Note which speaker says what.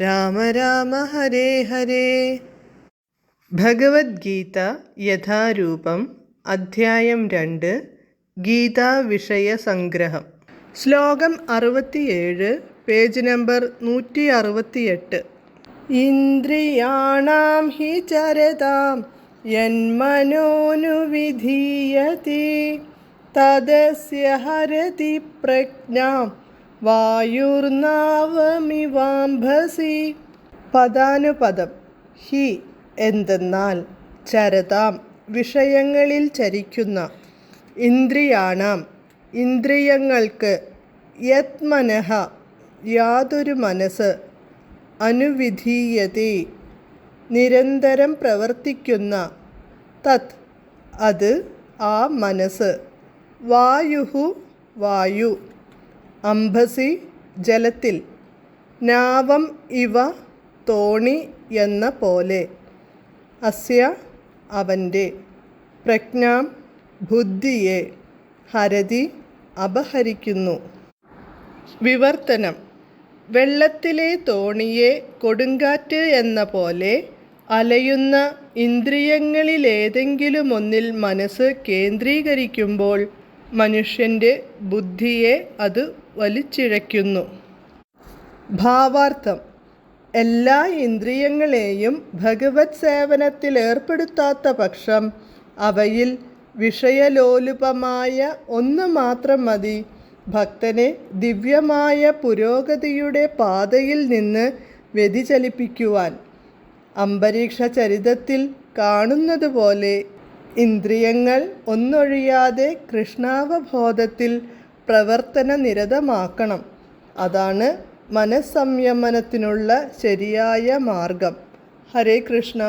Speaker 1: രാമ രാമ ഹരേ ഹരേ. ഭഗവത്ഗീത യഥാരൂപം അധ്യായം രണ്ട് ഗീതാ വിഷയ സംഗ്രഹം. ശ്ലോകം അറുപത്തിയേഴ് പേജ് നമ്പർ നൂറ്റി അറുപത്തിയെട്ട് ഇന്ദ്രിയാണാം ഹി ചരതാം യന്മനോനുവിധീയതി തദസ്യ ഹരതി പ്രജ്ഞാം. വായുർനാവമിവാംഭസി പദാനുപദം. ഹി എന്തെന്നാൽ ചരതാം വിഷയങ്ങളിൽ ചരിക്കുന്ന ഇന്ദ്രിയാണാം. ഇന്ദ്രിയങ്ങൾക്ക് യത് മനഃ യാതൊരു മനസ്സ് അനുവിധീയതേ. നിരന്തരം പ്രവർത്തിക്കുന്ന തത് അത് ആ മനസ്സ്. വായുഹു വായു. അംഭസി ജലത്തിൽ നാവം ഇവ തോണി എന്ന പോലെ. അസ്യ അവന്റെ പ്രജ്ഞാം ബുദ്ധിയെ ഹരതി അപഹരിക്കുന്നു. വിവർത്തനം. വെള്ളത്തിലെ തോണിയെ കൊടുങ്കാറ്റ് എന്ന പോലെ അലയുന്ന ഇന്ദ്രിയങ്ങളിലേതെങ്കിലുമൊന്നിൽ മനസ്സ് കേന്ദ്രീകരിക്കുമ്പോൾ മനുഷ്യന്റെ ബുദ്ധിയെ അത് വലിച്ചിഴയ്ക്കുന്നു. ഭാവാർത്ഥം. എല്ലാ ഇന്ദ്രിയങ്ങളെയും ഭഗവത് സേവനത്തിൽ ഏർപ്പെടുത്താത്ത പക്ഷം അവയിൽ വിഷയലോലുപമായ ഒന്ന് മാത്രം മതി. ഭക്തനെ ദിവ്യമായ പുരോഗതിയുടെ പാതയിൽ നിന്ന് വ്യതിചലിപ്പിക്കുവാൻ അന്തരീക്ഷ ചരിതത്തിൽ കാണുന്നത് പോലെ ഇന്ദ്രിയങ്ങൾ ഒന്നൊഴിയാതെ കൃഷ്ണാവബോധത്തിൽ പ്രവർത്തന നിരതമാക്കണം അതാണ് മനസ്സംയമനത്തിനുള്ള ശരിയായ മാർഗം. ഹരേ കൃഷ്ണ.